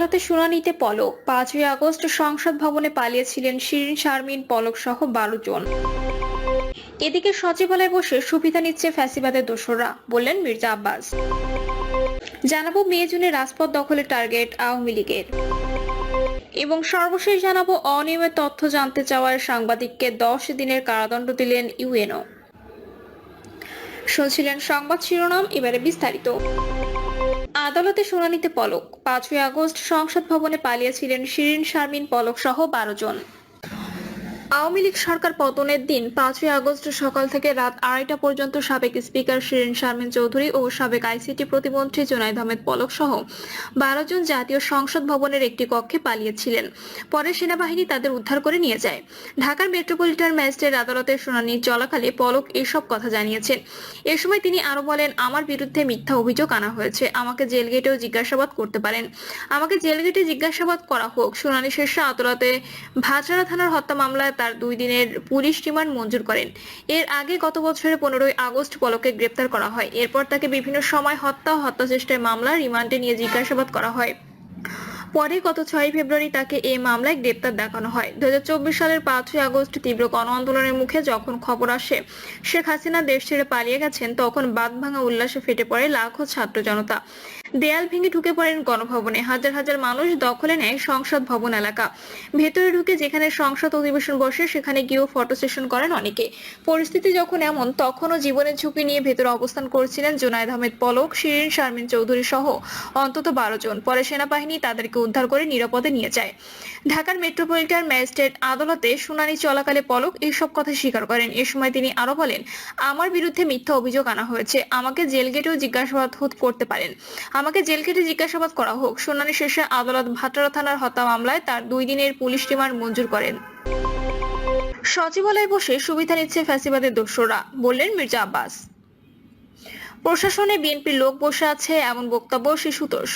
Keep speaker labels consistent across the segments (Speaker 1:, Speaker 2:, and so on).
Speaker 1: আদালতে শুনানিতে পলক। পাঁচই আগস্ট সংসদ ভবনে পালিয়েছিলেন শিরিন, শারমিন, পলক সহ বারো জন। এদিকে সচিবালয়ে বসে সুবিধা নিচ্ছে ফ্যাসিবাদের দোসররা, বললেন মির্জা আব্বাস। জানাব মে, জুনে রাজপথ দখলের টার্গেট আওয়ামী লীগের। এবং সর্বশেষ জানাব অনিয়মের তথ্য জানতে চাওয়ার সাংবাদিককে দশ দিনের কারাদণ্ড দিলেন ইউএনও। শুনছিলেন সংবাদ শিরোনাম, এবারে বিস্তারিত। আদালতে শুনানিতে পলক। পাঁচই আগস্ট সংসদ ভবনে পালিয়েছিলেন শিরিন শারমিন পলক সহ বারো জন। আওয়ামী লীগ সরকার পতনের দিন পাঁচই আগস্ট সকাল থেকে রাত আড়াইটা পর্যন্ত সাবেক স্পিকার শিরিন শারমিন চৌধুরী ও সাবেক আইসিটি প্রতিমন্ত্রী জোনাইদ আহমেদ পলক সহ বারো জন জাতীয় সংসদ ভবনের একটি কক্ষে পালিয়েছিলেন। পরে সেনাবাহিনী তাদের উদ্ধার করে নিয়ে যায়। ঢাকার মেট্রোপলিটন ম্যাজিস্ট্রেট আদালতের শুনানি চলাকালে পলক এসব কথা জানিয়েছেন। এ সময় তিনি আরও বলেন, আমার বিরুদ্ধে মিথ্যা অভিযোগ আনা হয়েছে। আমাকে জেল গেটেও জিজ্ঞাসাবাদ করতে পারেন। আমাকে জেল গেটে জিজ্ঞাসাবাদ করা হোক। শুনানি শেষে আদালতে ভাচড়া থানার হত্যা মামলায় তার দুই দিনের পুলিশ রিমান্ড মঞ্জুর করেন। এর আগে গত বছরের পনেরোই আগস্ট পলকে গ্রেপ্তার করা হয়। এরপর তাকে বিভিন্ন সময় হত্যা হত্যা চেষ্টায় মামলা রিমান্ডে নিয়ে জিজ্ঞাসাবাদ করা হয়। পরে গত ছয় ফেব্রুয়ারি তাকে এই মামলায় গ্রেপ্তার দেখানো হয়। দুই হাজার চব্বিশ সালের পাঁচই আগস্ট তীব্র গণ আন্দোলনের মুখে যখন খবর আসে, শেখ হাসিনা দেশ ছেড়ে পালিয়ে গেছেন, তখন বাদ ভাঙা উল্লাসে ফেটে পড়ে লাখো ছাত্র জনতা। দেয়াল ভেঙে ঢুকে পড়েন গণভবনে। হাজার হাজার মানুষ দখলে নেয় সংসদ ভবন এলাকা। ভেতরে ঢুকে যেখানে সংসদ অধিবেশন বসে, সেখানে গিয়েও ফটো সেশন করেন অনেকে। পরিস্থিতি যখন এমন, তখনও জীবনের ঝুঁকি নিয়ে ভেতরে অবস্থান করছিলেন জোনায়েদ আহমেদ পলক, শিরিন শারমিন চৌধুরী সহ অন্তত বারো জন। পরে সেনাবাহিনী তাদেরকে উদ্ধার করে নিরাপদে নিয়ে যায়। ঢাকার মেট্রোপলিটন ম্যাজিস্ট্রেট আদালতে শুনানি চলাকালে পলক এইসব কথা স্বীকার করেন। এ সময় তিনি আরও বলেন, আমার বিরুদ্ধে মিথ্যা অভিযোগ আনা হয়েছে। আমাকে জেল গেটেও জিজ্ঞাসাবাদ করতে পারেন। আমাকে জেল কেটে জিজ্ঞাসাবাদ করা হোক, শুনানি শেষে আদালত ভাটারা থানার হত্যা মামলায় তার দুই দিনের পুলিশ রিমান্ড মঞ্জুর করেন। সচিবালয়ে বসে সুবিধা নিচ্ছে ফ্যাসিবাদের দোসররা, বললেন মির্জা আব্বাস। প্রশাসনে বিএনপির লোক বসে আছে এমন বক্তব্য শিশুতোষ।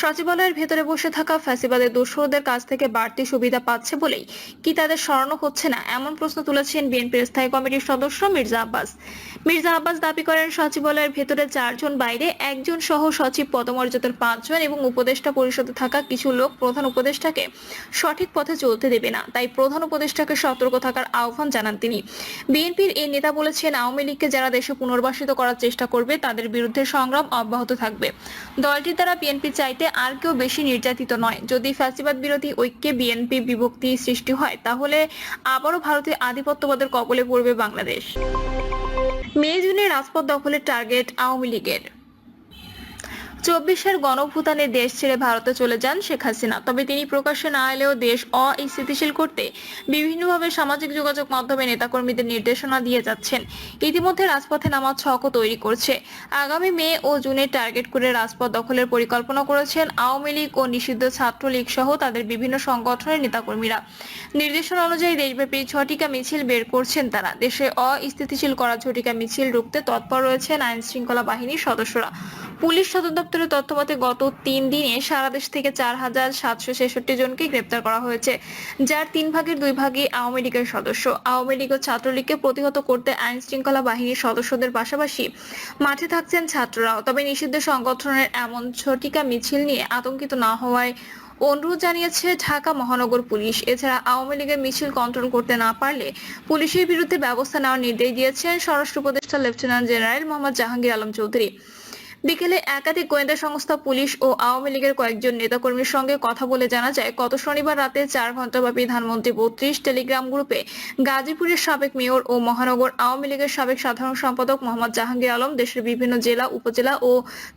Speaker 1: সচিবালয়ের ভেতরে বসে থাকা ফ্যাসিবাদের দোসরদের কাছ থেকে বাড়তি সুবিধা পাচ্ছে বলেই কি তাদের সরানো হচ্ছে না, এমন প্রশ্ন তুলেছেন বিএনপির স্থায়ী কমিটির সদস্য মির্জা আব্বাস। মির্জা আব্বাস দাবি করেন, সচিবালয়ের ভেতরে চারজন বাইরে একজন সহ সচিব, পদমর্যাদার পাঁচজন এবং উপদেষ্টা পরিষদে থাকা কিছু লোক প্রধান উপদেষ্টাকে সঠিক পথে চলতে দেবে না, তাই প্রধান উপদেষ্টাকে সতর্ক থাকার আহ্বান জানান তিনি। বিএনপির এই নেতা বলেছেন, আওয়ামী লীগকে যারা দেশে পুনর্বাসিত করার চেষ্টা করবে তাদের বিরুদ্ধে সংগ্রাম অব্যাহত থাকবে। দলটি দ্বারা বিএনপি চাইতে আর কেউ বেশি নির্যাতিত নয়। যদি ফ্যাসিবাদ বিরোধী ঐক্যে বিএনপি বিভক্তি সৃষ্টি হয়, তাহলে আবারও ভারতের আধিপত্যবাদের কবলে পড়বে বাংলাদেশ। মে জুনে রাজপথ দখলের টার্গেট আওয়ামী লীগের। চব্বিশের গণভূতানে দেশ ছেড়ে ভারতে চলে যান শেখ হাসিনা। তবে তিনি প্রকাশ্যে না এলেও দেশ অস্থিতিশীল করতে বিভিন্নভাবে সামাজিক যোগাযোগ মাধ্যমে নেতাকর্মীদের নির্দেশনা দিয়ে যাচ্ছেন। ইতিমধ্যে রাজপথে নামার ছকও তৈরি করছে। আগামী মে ও জুনে টার্গেট করে রাজপথ দখলের পরিকল্পনা করেছেন আওয়ামী লীগ ও নিষিদ্ধ ছাত্রলীগ সহ তাদের বিভিন্ন সংগঠনের নেতাকর্মীরা। নির্দেশনা অনুযায়ী দেশব্যাপী ঝটিকা মিছিল বের করছেন তারা। দেশে অস্থিতিশীল করা ঝটিকা মিছিল রুখতে তৎপর রয়েছেন আইন শৃঙ্খলা বাহিনীর সদস্যরা। পুলিশ সদর দপ্তরের তথ্য মতে গত তিন দিনে সারা দেশ থেকে চার হাজার সাতশো ছেষট্টি জনকে গ্রেপ্তার করা হয়েছে, যার তিন ভাগের দুই ভাগই আওয়ামী লীগের সদস্য। আওয়ামী লীগ ও ছাত্রলীগকে প্রতিহত করতে আইন শৃঙ্খলা বাহিনীর সদস্যদের পাশাপাশি মাঠে থাকছেন ছাত্ররাও। তবে নিষিদ্ধ সংগঠনের এমন ছটিকা মিছিল নিয়ে আতঙ্কিত না হওয়ায় অনুরোধ জানিয়েছে ঢাকা মহানগর পুলিশ। এছাড়া আওয়ামী লীগের মিছিল কন্ট্রোল করতে না পারলে পুলিশের বিরুদ্ধে ব্যবস্থা নেওয়ার নির্দেশ দিয়েছেন স্বরাষ্ট্র উপদেষ্টা লেফটেন্যান্ট জেনারেল মোহাম্মদ জাহাঙ্গীর আলম চৌধুরী। বিকেলে একাধিক গোয়েন্দা সংস্থা, পুলিশ ও আওয়ামী লীগের কয়েকজন নেতাকর্মীর সঙ্গে কথা বলে জানা যায়, গত শনিবার রাতে চার ঘণ্টাব্যাপী ধানমন্ত্রী বত্রিশ টেলিগ্রাম গ্রুপে গাজীপুরের সাবেক মেয়র ও মহানগর আওয়ামী লীগের সাবেক সাধারণ সম্পাদক মোহাম্মদ জাহাঙ্গীর আলম, দেশের বিভিন্ন জেলা, উপজেলা ও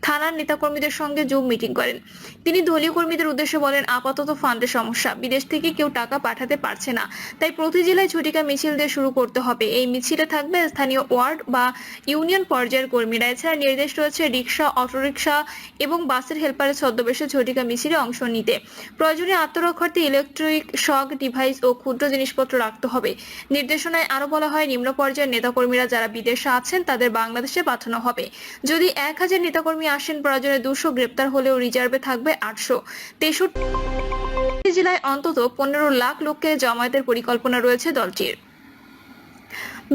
Speaker 1: থানার নেতাকর্মীদের সঙ্গে জুম মিটিং করেন। তিনি দলীয় কর্মীদের উদ্দেশ্যে বলেন, আপাতত ফান্ডের সমস্যা। বিদেশ থেকে কেউ টাকা পাঠাতে পারছে না। তাই প্রতি জেলায় ঝটিকা মিছিল দিয়ে শুরু করতে হবে। এই মিছিলে থাকবে স্থানীয় ওয়ার্ড বা ইউনিয়ন পর্যায়ের কর্মীরা। এছাড়া নির্দেশ রয়েছে রিক্সা অটোরিকশা এবং বাসের হেল্পারের ছদ্মবেশে ঝটিকা মিছিলে অংশ নিতে। প্রয়োজনে আত্মরক্ষার্থে ইলেকট্রিক শক ডিভাইস ও ক্ষুদ্র জিনিসপত্র রাখতে হবে। নির্দেশনায় আরও বলা হয়, নিম্ন পর্যায়ের নেতাকর্মীরা যারা বিদেশে আছেন তাদের বাংলাদেশে পাঠানো হবে। যদি এক হাজার নেতাকর্মী আসেন, প্রয়োজনে দুশো গ্রেপ্তার হলেও রিজার্ভে থাকবে আটশো। তেষট্টি জেলায় অন্তত পনেরো লাখ লোককে জমায়েতের পরিকল্পনা রয়েছে দলটির।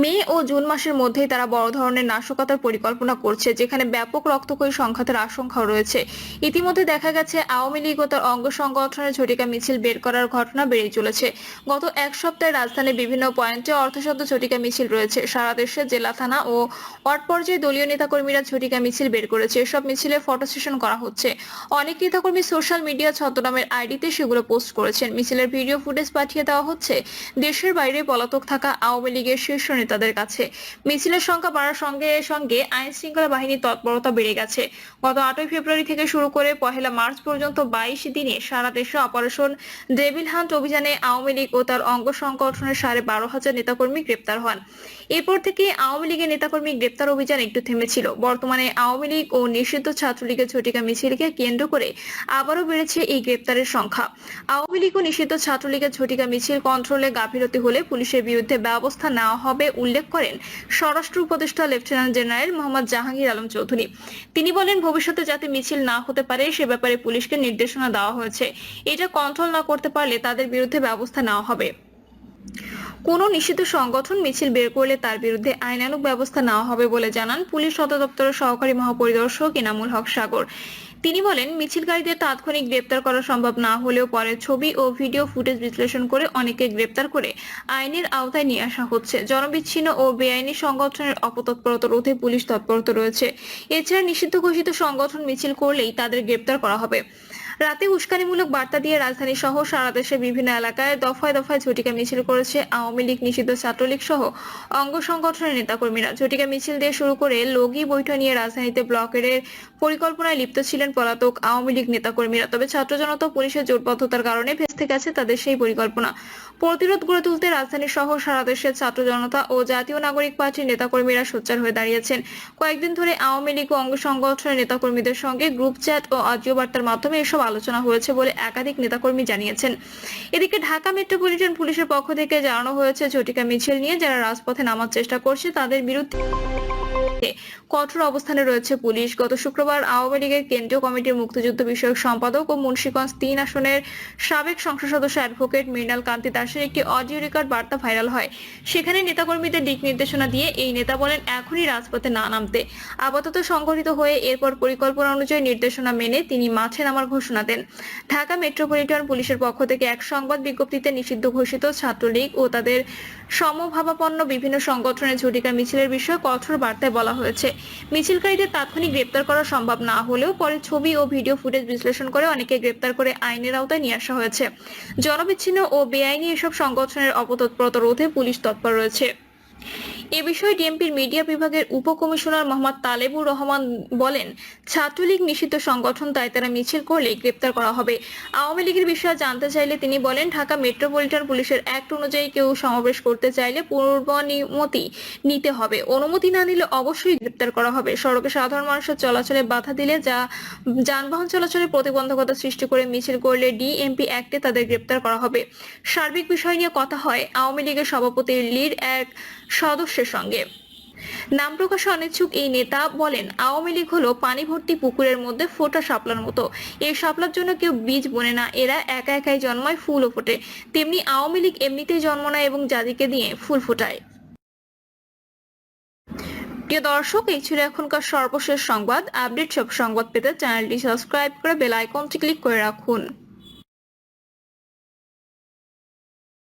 Speaker 1: মে ও জুন মাসের মধ্যেই তারা বড় ধরনের নাশকতার পরিকল্পনা করছে, যেখানে ব্যাপক রক্তক্ষয়ী সংঘাতের আশঙ্কাও রয়েছে। ইতিমধ্যে দেখা গেছে, আওয়ামী লীগ ও তার অঙ্গ সংগঠনের ঝটিকা মিছিল বের করার ঘটনা বেড়েই চলেছে। গত এক সপ্তাহে রাজধানীর বিভিন্ন পয়েন্টে অর্থশব্দ ঝটিকা মিছিল রয়েছে। সারা দেশে জেলা থানা ও ওয়ার্ড পর্যায়ে দলীয় নেতাকর্মীরা ঝটিকা মিছিল বের করেছে। এসব মিছিলে ফটো সেশন করা হচ্ছে। অনেক নেতাকর্মী সোশ্যাল মিডিয়া ছদ্মনামের আইডিতে সেগুলো পোস্ট করেছেন। মিছিলের ভিডিও ফুটেজ পাঠিয়ে দেওয়া হচ্ছে, দেশের বাইরে পলাতক থাকা আওয়ামী লীগের শীর্ষ নেতাদের কাছে মিছিলের সংখ্যা বাড়ার সঙ্গে সঙ্গে আইন শৃঙ্খলা বাহিনীর তৎপরতা বেড়ে গেছে। গত আটই ফেব্রুয়ারি থেকে শুরু করে পহেলা মার্চ পর্যন্ত বাইশ দিনে সারা দেশে অপারেশন ডেভিল হান্ট অভিযানে আওয়ামী লীগ ও তার অঙ্গ সংগঠনের সাড়ে বারো হাজার নেতাকর্মী গ্রেপ্তার হন। এরপর থেকে আওয়ামী লীগের নেতাকর্মী গ্রেপ্তার অভিযান একটু থেমেছিল। বর্তমানে আওয়ামী লীগ ও নিষিদ্ধ ছাত্রলীগের ঝটিকা মিছিলকে কেন্দ্র করে আবারও বেড়েছে এই গ্রেপ্তারের সংখ্যা। আওয়ামী লীগ ও নিষিদ্ধ ছাত্রলীগের ঝটিকা মিছিল কন্ট্রোলে গাফিলতি হলে পুলিশের বিরুদ্ধে ব্যবস্থা নেওয়া হবে উল্লেখ করেন স্বরাষ্ট্র উপদেষ্টা লেফটেন্যান্ট জেনারেল মোহাম্মদ জাহাঙ্গীর আলম চৌধুরী। তিনি বলেন, ভবিষ্যতে যাতে মিছিল না হতে পারে, সে ব্যাপারে পুলিশকে নির্দেশনা দেওয়া হয়েছে। এটা কন্ট্রোল না করতে পারলে তাদের বিরুদ্ধে ব্যবস্থা নেওয়া হবে। কোনো নিষিদ্ধ সংগঠন মিছিল বের করলে তার বিরুদ্ধে আইনানুগ ব্যবস্থা নেওয়া হবে বলে জানান পুলিশ সদর দপ্তরের সহকারী মহাপরিদর্শক ইনামুল হক সাগর। তিনি বলেন মিছিলকারীদের তাৎক্ষণিক গ্রেপ্তার করা সম্ভব না হলেও পরে ছবি ও ভিডিও ফুটেজ বিশ্লেষণ করে অনেকে গ্রেপ্তার করে আইনের আওতায় নিয়ে আসা হচ্ছে। জনবিচ্ছিন্ন ও বেআইনি সংগঠনের অপতৎপরতা রোধে পুলিশ তৎপরতা রয়েছে। এছাড়া নিষিদ্ধ ঘোষিত সংগঠন মিছিল করলেই তাদের গ্রেপ্তার করা হবে। রাতে উস্কানিমূলক বার্তা দিয়ে রাজধানী সহ সারা দেশের বিভিন্ন এলাকায় দফায় দফায় ঝটিকা মিছিল করেছে আওয়ামী লীগ নিষিদ্ধ ছাত্রলীগ সহ অঙ্গ সংগঠনের নেতাকর্মীরা। ঝটিকা মিছিল দিয়ে শুরু করে লগি বৈঠক নিয়ে রাজধানীতে ব্লকের পরিকল্পনায় লিপ্ত ছিলেন পলাতক আওয়ামী লীগ নেতাকর্মীরা। তবে ছাত্র জনতা পুলিশের জোটবদ্ধতার কারণে ভেস্তে গেছে তাদের সেই পরিকল্পনা। প্রতিরোধ গড়ে তুলতে রাজধানী সহ সারা দেশের ছাত্র জনতা ও জাতীয় নাগরিক পার্টির নেতাকর্মীরা সোচ্চার হয়ে দাঁড়িয়েছেন। কয়েকদিন ধরে আওয়ামী লীগ ও অঙ্গ সংগঠনের নেতাকর্মীদের সঙ্গে গ্রুপ চ্যাট ও অডিও বার্তার মাধ্যমে এসব আলোচনা হয়েছে বলে একাধিক নেতাকর্মী জানিয়েছেন। এদিকে ঢাকা মেট্রোপলিটন পুলিশের পক্ষ থেকে জানানো হয়েছে ঝটিকা মিছিল নিয়ে যারা রাজপথে নামার চেষ্টা করছে তাদের বিরুদ্ধে কঠোর অবস্থানে রয়েছে পুলিশ। গত শুক্রবার আওয়ামী লীগের কেন্দ্রীয় কমিটির মুক্তিযুদ্ধ বিষয়ক সম্পাদক ও মুন্সিগঞ্জ তিন আসনের সাবেক সংসদ সদস্য অ্যাডভোকেট মৃণাল কান্তি দাসের একটি অডিও রেকর্ড বার্তা ভাইরাল হয়। সেখানে নেতাকর্মীদের দিক নির্দেশনা দিয়ে এই নেতা বলেন, এখনই রাজপথে না নামতে। আপাতত সংগঠিত হয়ে এরপর পরিকল্পনা অনুযায়ী নির্দেশনা মেনে তিনি মাঠে নামার ঘোষণা দেন। ঢাকা মেট্রোপলিটন পুলিশের পক্ষ থেকে এক সংবাদ বিজ্ঞপ্তিতে নিষিদ্ধ ঘোষিত ছাত্রলীগ ও তাদের সমভাবাপন্ন বিভিন্ন সংগঠনের ঝটিকা মিছিলের বিষয়ে কঠোর বার্তায় বলা হয়েছে। মিছিলকারীদের তাৎক্ষণিক গ্রেপ্তার করা সম্ভব না হলেও পরে ছবি ও ভিডিও ফুটেজ বিশ্লেষণ করে অনেকে গ্রেপ্তার করে আইনের আওতায় নিয়ে আসা হয়েছে। জনবিচ্ছিন্ন ও বেআইনি এসব সংগঠনের অপতৎপরতা রোধে পুলিশ তৎপর রয়েছে। এ বিষয়ে ডিএমপির মিডিয়া বিভাগের উপকমিশনার মোহাম্মদ তালেবুর রহমান বলেন, ছাত্রলীগ নিষিদ্ধ সংগঠন তাই তারা মিছিল করলে গ্রেপ্তার করা হবে। আওয়ামী লীগের বিষয়ে জানতে চাইলে তিনি বলেন, ঢাকা মেট্রোপলিটন পুলিশের অ্যাক্ট অনুযায়ী কেউ সমাবেশ করতে চাইলে পূর্বনিমতি নিতে হবে। অনুমতি না নিলে অবশ্যই গ্রেপ্তার করা হবে। সড়কে সাধারণ মানুষের চলাচলে বাধা দিলে যা যানবাহন চলাচলে প্রতিবন্ধকতা সৃষ্টি করে মিছিল করলে ডিএমপি অ্যাক্টে তাদের গ্রেপ্তার করা হবে। সার্বিক বিষয় নিয়ে কথা হয়। আওয়ামী লীগের সভাপতি লিড এক সদস্যের সঙ্গে। নাম প্রকাশে অনিচ্ছুক এই নেতা বলেন, আওয়ামী লীগ হলো পানি ভর্তি পুকুরের মধ্যে ফোটা শাপলার মতো। এই শাপলার জন্য কেউ বীজ বোনে না, এরা একা একাই জন্মায় ফুলও ফোটে। তেমনি আওয়ামী লীগ এমনিতেই জন্ম নেয় এবং জাতিকে দিয়ে ফুল ফোটায়। প্রিয় দর্শক, এই ছিল এখনকার সর্বশেষ সংবাদ। আপডেট সব সংবাদ পেতে চ্যানেলটি সাবস্ক্রাইব করে বেল আইকনটি ক্লিক করে রাখুন।